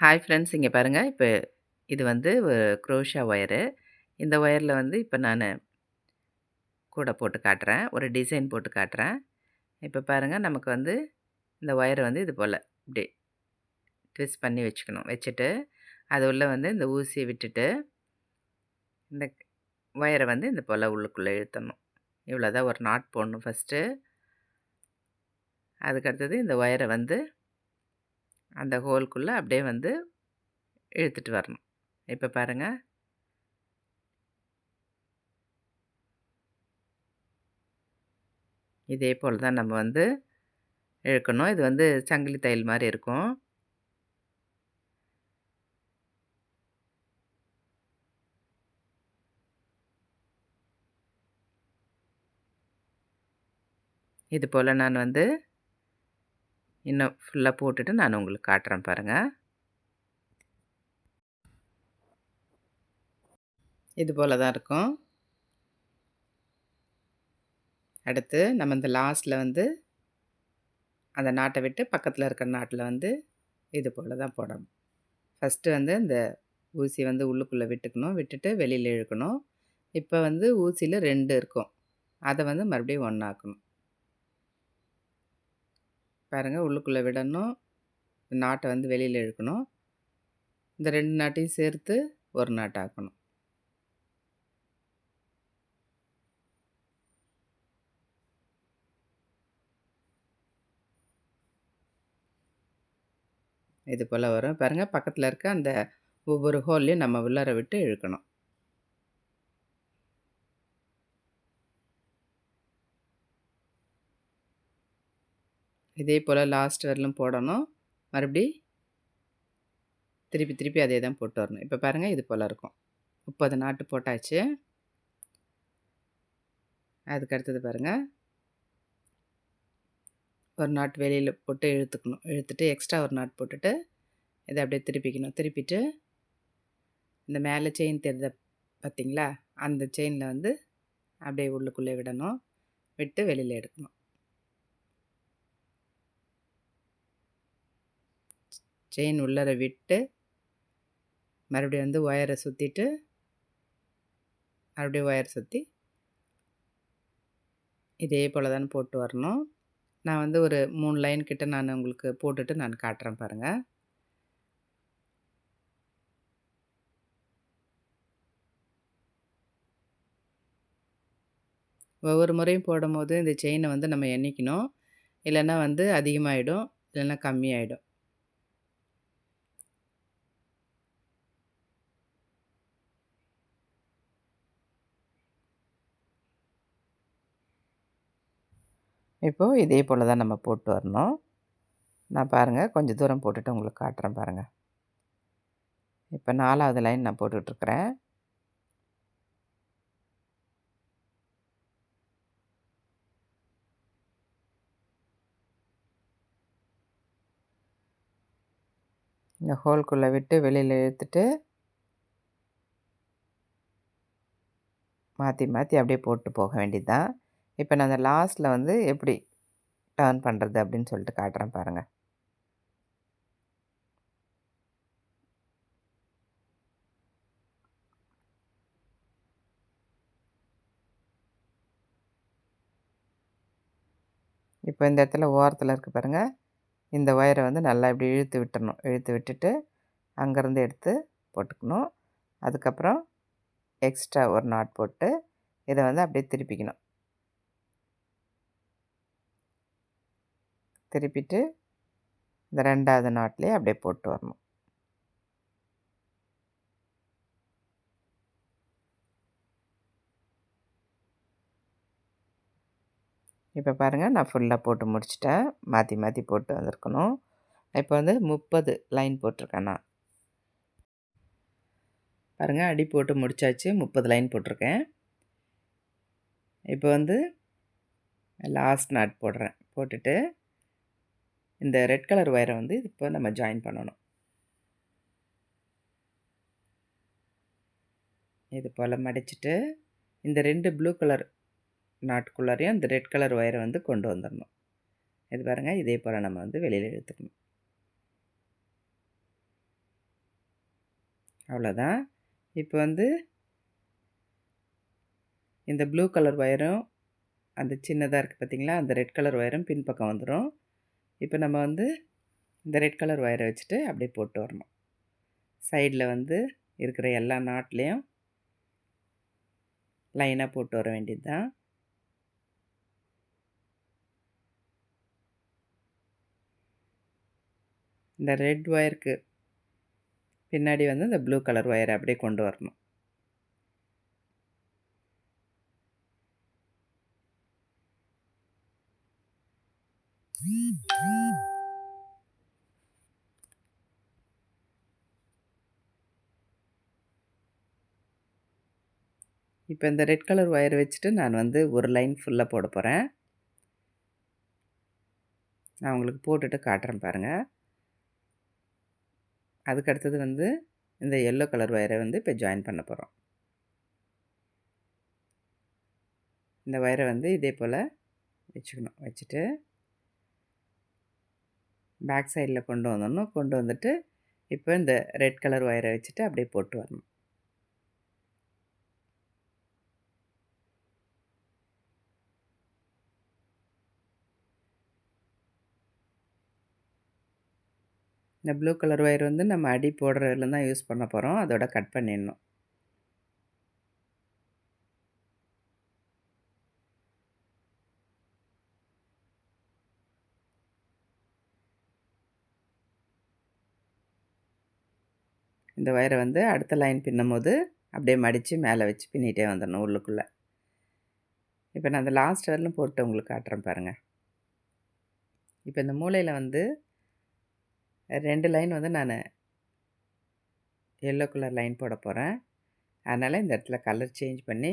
Hi friends இங்கே பாருங்கள் இப்போ இது வந்து ஒரு க்ரோஷா ஒயரு. இந்த ஒயரில் வந்து இப்போ நான் கூட போட்டு காட்டுறேன். ஒரு டிசைன் போட்டு காட்டுறேன். இப்போ பாருங்கள் நமக்கு வந்து இந்த ஒயரை வந்து இது போல் இப்படி ட்விஸ்ட் பண்ணி வச்சுக்கணும். வச்சுட்டு அது உள்ளே வந்து இந்த ஊசியை விட்டுட்டு இந்த ஒயரை வந்து இந்த போல் உள்ளுக்குள்ளே இழுத்தணும். இவ்வளோ தான் ஒரு நாட் போடணும் ஃபஸ்ட்டு அதுக்கடுத்தது இந்த ஒயரை வந்து அந்த ஹோல்குள்ளே அப்படியே வந்து இழுத்துட்டு வரணும். இப்போ பாருங்கள் இதே போல் தான் நம்ம வந்து இழுக்கணும். இது வந்து சங்கிலி தையல் மாதிரி இருக்கும். இது போல் நான் வந்து இன்னும் ஃபுல்லாக போட்டுட்டு நான் உங்களுக்கு காட்டுறேன் பாருங்கள் இது போல் தான் இருக்கும். அடுத்து நம்ம இந்த லாஸ்ட்டில் வந்து அந்த நாட்டை விட்டு பக்கத்தில் இருக்கிற நாட்டில் வந்து இது போல் தான் போடணும். ஃபஸ்ட்டு வந்து இந்த ஊசி வந்து உள்ளுக்குள்ளே விட்டுக்கணும் விட்டுட்டு வெளியில் இழுக்கணும். இப்போ வந்து ஊசியில் ரெண்டு இருக்கும். அதை வந்து மறுபடியும் ஒன்றாக்கணும் பாருங்கள் உள்ளுக்குள்ளே விடணும். நாட்டை வந்து வெளியில் இழுக்கணும். இந்த ரெண்டு நாட்டையும் சேர்த்து ஒரு நாட்டாக்கணும் இது போல் வரும். பாருங்கள் பக்கத்தில் இருக்க அந்த ஒவ்வொரு ஹோல்லையும் நம்ம உள்ளார விட்டு இழுக்கணும். இதே போல் லாஸ்ட் வரலும் போடணும். மறுபடி திருப்பி திருப்பி அதே தான் போட்டு வரணும். இப்போ பாருங்கள் இது போல் இருக்கும். முப்பது நாட்டு போட்டாச்சு. அதுக்கு அடுத்தது பாருங்கள் ஒரு நாட் வெளியில் போட்டு இழுத்துக்கணும். இழுத்துட்டு எக்ஸ்ட்ரா ஒரு நாட் போட்டுட்டு இதை அப்படியே திருப்பிக்கணும். திருப்பிட்டு இந்த மேலே செயின் தெரித பார்த்திங்களா? அந்த செயினில் வந்து அப்படியே உள்ளுக்குள்ளே விடணும். விட்டு வெளியில் எடுக்கணும். செயின் உள்ளர விட்டு மறுபடியும் வந்து ஒயரை சுற்றிட்டு மறுபடியும் ஒயர் சுற்றி இதே போல் தான் போட்டு வரணும். நான் வந்து ஒரு மூணு லைன் கிட்ட நான் உங்களுக்கு போட்டுட்டு நான் காட்டுறேன் பாருங்கள் ஒவ்வொரு முறையும் போடும்போது இந்த செயினை வந்து நம்ம எண்ணிக்கணும். இல்லைன்னா வந்து அதிகமாகிடும் இல்லைன்னா கம்மியாயிடும். இப்போது இதே போல் தான் நம்ம போட்டு வரணும். நான் பாருங்கள் கொஞ்சம் தூரம் போட்டுட்டு உங்களுக்கு காட்டுறேன் பாருங்கள் இப்போ நாலாவது லைன் நான் போட்டுட்ருக்குறேன் இந்த ஹோல்குள்ளே விட்டு வெளியில் இழுத்துட்டு மாற்றி மாற்றி அப்படியே போட்டு போக வேண்டியது தான் இப்போ நான் அந்த லாஸ்ட்டில் வந்து எப்படி டேர்ன் பண்ணுறது அப்படின்னு சொல்லிட்டு காட்டுறேன் பாருங்கள் இப்போ இந்த இடத்துல ஓரத்தில் இருக்குது பாருங்கள் இந்த ஒயரை வந்து நல்லா இப்படி இழுத்து விட்டுறணும். இழுத்து விட்டுட்டு அங்கேருந்து எடுத்து போட்டுக்கணும். அதுக்கப்புறம் எக்ஸ்ட்ரா ஒரு நாட் போட்டு இதை வந்து அப்படியே திருப்பிக்கணும். திருப்பிட்டு இந்த ரெண்டாவது நாட்லேயே அப்படியே போட்டு வரணும். இப்போ பாருங்கள் நான் ஃபுல்லாக போட்டு முடிச்சிட்டேன். மாற்றி மாற்றி போட்டு வந்திருக்கணும். இப்போ வந்து முப்பது லைன் போட்டிருக்கேன் நான். பாருங்கள் அடி போட்டு முடித்தாச்சு முப்பது லைன் போட்டிருக்கேன். இப்போ வந்து லாஸ்ட் நாட் போடுறேன். போட்டுட்டு இந்த ரெட் கலர் ஒயரை வந்து இப்போ நம்ம ஜாயின் பண்ணணும். இது போல் மடிச்சுட்டு இந்த ரெண்டு ப்ளூ கலர் நாட்டுக்குள்ளாரையும் இந்த ரெட் கலர் ஒயரை வந்து கொண்டு வந்துடணும். இது பாருங்கள் இதே போல் நம்ம வந்து வெளியில் இழுத்துக்கணும் அவ்வளோதான். இப்போ வந்து இந்த ப்ளூ கலர் ஒயரும் அந்த சின்னதாக இருக்குது பார்த்திங்களா அந்த ரெட் கலர் ஒயரும் பின்பக்கம் வந்துடும் இப்போ நம்ம வந்து இந்த ரெட் கலர் ஒயரை வச்சுட்டு அப்படியே போட்டு வரணும். சைடில் வந்து இருக்கிற எல்லா நாட்லேயும் லைனாக போட்டு வர வேண்டியது தான். இந்த ரெட் ஒயருக்கு பின்னாடி வந்து இந்த ப்ளூ கலர் ஒயரை அப்படியே கொண்டு வரணும். இப்போ இந்த ரெட் கலர் ஒயர் வச்சுட்டு நான் வந்து ஒரு லைன் ஃபுல்லாக போட போகிறேன் நான் உங்களுக்கு போட்டுட்டு காட்டுறேன் பாருங்கள் அதுக்கு அடுத்தது வந்து இந்த எல்லோ கலர் ஒயரை வந்து இப்போ ஜாயின் பண்ண போகிறோம் இந்த ஒயரை வந்து இதே போல் வச்சுக்கணும். வச்சுட்டு பேக் சைடில் கொண்டு வந்துடணும் கொண்டு வந்துட்டு இப்போ இந்த ரெட் கலர் ஒயரை வச்சுட்டு அப்படியே போட்டு வரணும். இந்த ப்ளூ கலர் ஒயர் வந்து நம்ம அடி போடுறதுல தான் யூஸ் பண்ண போகிறோம் அதோட கட் பண்ணிடணும். இந்த ஒயரை வந்து அடுத்த லைன் பின்னும் போது அப்படியே மடித்து மேலே வச்சு பின்னிட்டே வந்துடணும் உள்ளுக்குள்ளே. இப்போ நான் அந்த லாஸ்ட் வரலும் போட்டு உங்களுக்கு காட்டுறேன் பாருங்கள் இப்போ இந்த மூலையில் வந்து ரெண்டு லைன் வந்து நான் எல்லோ கலர் லைன் போட போகிறேன் அதனால் இந்த இடத்துல கலர் சேஞ்ச் பண்ணி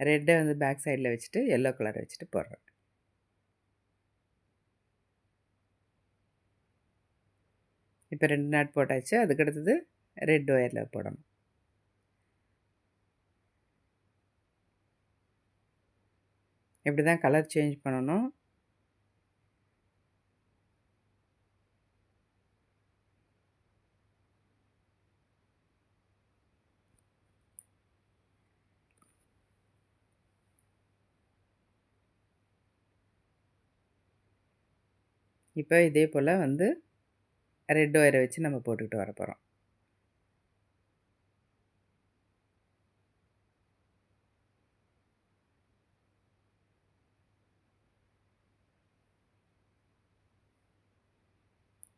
ரெட்டை வந்து பேக் சைடில் வச்சுட்டு எல்லோ கலர் வச்சுட்டு போடுறேன். இப்போ ரெண்டு நாட் போட்டாச்சு. அதுக்கடுத்தது ரெட் ஒயரில் போடணும். இப்படி தான் கலர் சேஞ்ச் பண்ணணும். இப்போ இதே போல் வந்து ரெட் ஒயரை வச்சு நம்ம போட்டுக்கிட்டு வர போகிறோம்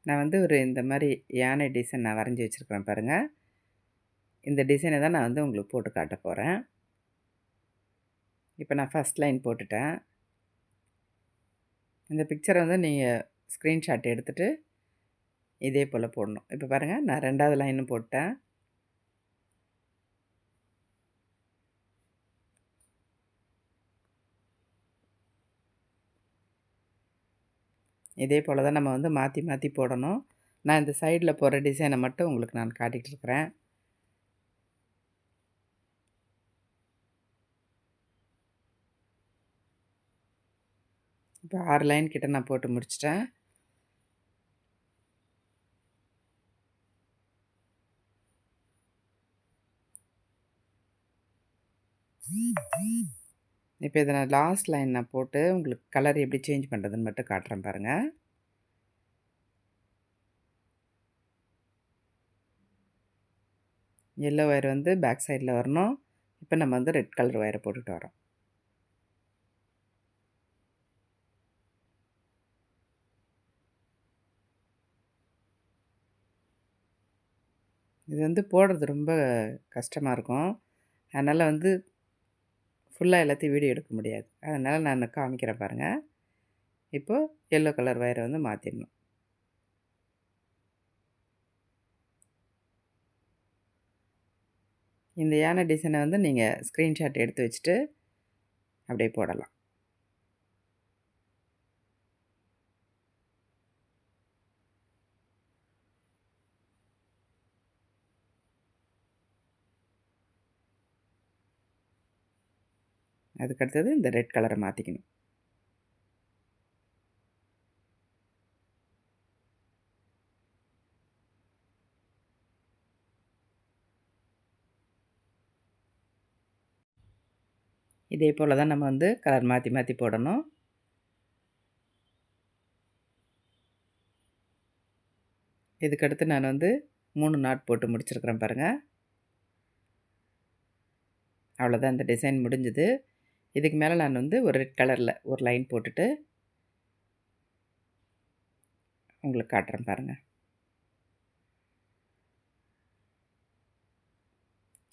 நான் வந்து ஒரு இந்த மாதிரி யானை டிசைன் நான் வரைஞ்சி வச்சுருக்கிறேன் பாருங்கள் இந்த டிசைனை தான் நான் வந்து உங்களுக்கு போட்டு காட்ட போகிறேன் இப்போ நான் ஃபஸ்ட் லைன் போட்டுட்டேன். இந்த பிக்சரை வந்து நீங்கள் ஸ்க்ரீன்ஷாட் எடுத்துகிட்டு இதே போல் போடணும். இப்போ பாருங்கள் நான் ரெண்டாவது லைனும் போட்டேன். இதே போல் தான் நம்ம வந்து மாற்றி மாற்றி போடணும். நான் இந்த சைடில் போகிற டிசைனை மட்டும் உங்களுக்கு நான் காட்டிகிட்டு இருக்கிறேன். இப்போ ஆறு லைன் கிட்ட நான் போட்டு முடிச்சிட்டேன். இப்போ இதை நான் லாஸ்ட் லைன் நான் போட்டு உங்களுக்கு கலர் எப்படி சேஞ்ச் பண்ணுறதுன்னு மட்டும் காட்டுறேன் பாருங்கள் எல்லோ ஒயர் வந்து பேக் சைடில் வரணும். இப்போ நம்ம வந்து ரெட் கலர் ஒயரை போட்டுட்டு வரோம். இது வந்து போடுறது ரொம்ப கஷ்டமாக இருக்கும். அதனால் வந்து ஃபுல்லாக எல்லாத்தையும் வீடியோ எடுக்க முடியாது. அதனால் நான் காமிக்கிறேன் பாருங்கள் இப்போது எல்லோ கலர் வயரை வந்து மாற்றிடணும் இந்த யானை டிசைனை வந்து நீங்கள் ஸ்க்ரீன்ஷாட் எடுத்து வச்சுட்டு அப்படியே போடலாம். அதுக்கடுத்தது இந்த ரெட் கலரை மாற்றிக்கணும் இதே போல் தான் நம்ம வந்து கலர் மாற்றி மாற்றி போடணும். இதுக்கடுத்து நான் வந்து மூணு நாட் போட்டு முடிச்சிருக்கிறேன் பாருங்கள் அவ்வளோதான் இந்த டிசைன் முடிஞ்சுது. இதுக்கு மேலே நான் வந்து ஒரு ரெட் கலரில் ஒரு லைன் போட்டுட்டு உங்களுக்கு காட்டுறேன் பாருங்கள்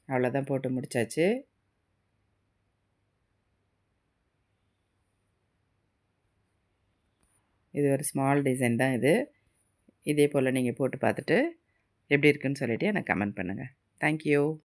அவ்வளோதான் போட்டு முடித்தாச்சு இது ஒரு ஸ்மால் டிசைன் தான் இது. இதே போல் நீங்கள் போட்டு பார்த்துட்டு எப்படி இருக்குன்னு சொல்லிவிட்டு எனக்கு கமெண்ட் பண்ணுங்கள் தேங்க்யூ